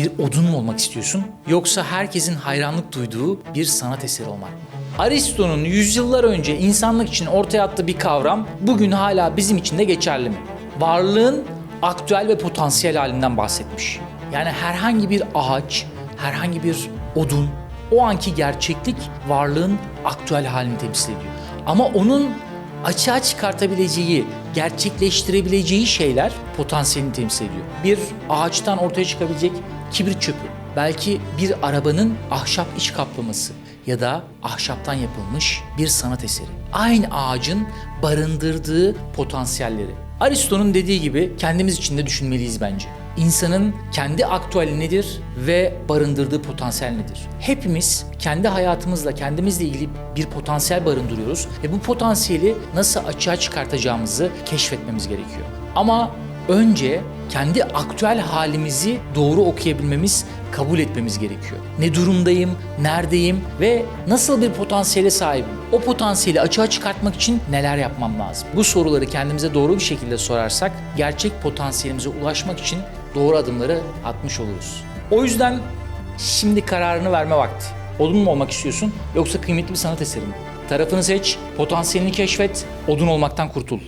Bir odun mu olmak istiyorsun? Yoksa herkesin hayranlık duyduğu bir sanat eseri olmak mı? Aristo'nun yüzyıllar önce insanlık için ortaya attığı bir kavram bugün hala bizim için de geçerli mi? Varlığın aktüel ve potansiyel halinden bahsetmiş. Yani herhangi bir ağaç, herhangi bir odun, o anki gerçeklik varlığın aktüel halini temsil ediyor. Ama onun açığa çıkartabileceği, gerçekleştirebileceği şeyler potansiyelini temsil ediyor. Bir ağaçtan ortaya çıkabilecek kibrit çöpü, belki bir arabanın ahşap iç kaplaması ya da ahşaptan yapılmış bir sanat eseri. Aynı ağacın barındırdığı potansiyelleri. Aristo'nun dediği gibi kendimiz için de düşünmeliyiz bence. İnsanın kendi aktüeli nedir ve barındırdığı potansiyel nedir? Hepimiz kendi hayatımızla, kendimizle ilgili bir potansiyel barındırıyoruz ve bu potansiyeli nasıl açığa çıkartacağımızı keşfetmemiz gerekiyor. Ama önce kendi aktüel halimizi doğru okuyabilmemiz, kabul etmemiz gerekiyor. Ne durumdayım, neredeyim ve nasıl bir potansiyele sahibim? O potansiyeli açığa çıkartmak için neler yapmam lazım? Bu soruları kendimize doğru bir şekilde sorarsak gerçek potansiyelimize ulaşmak için doğru adımları atmış oluruz. O yüzden şimdi kararını verme vakti. Odun mu olmak istiyorsun yoksa kıymetli bir sanat eseri mi? Tarafını seç, potansiyelini keşfet, odun olmaktan kurtul.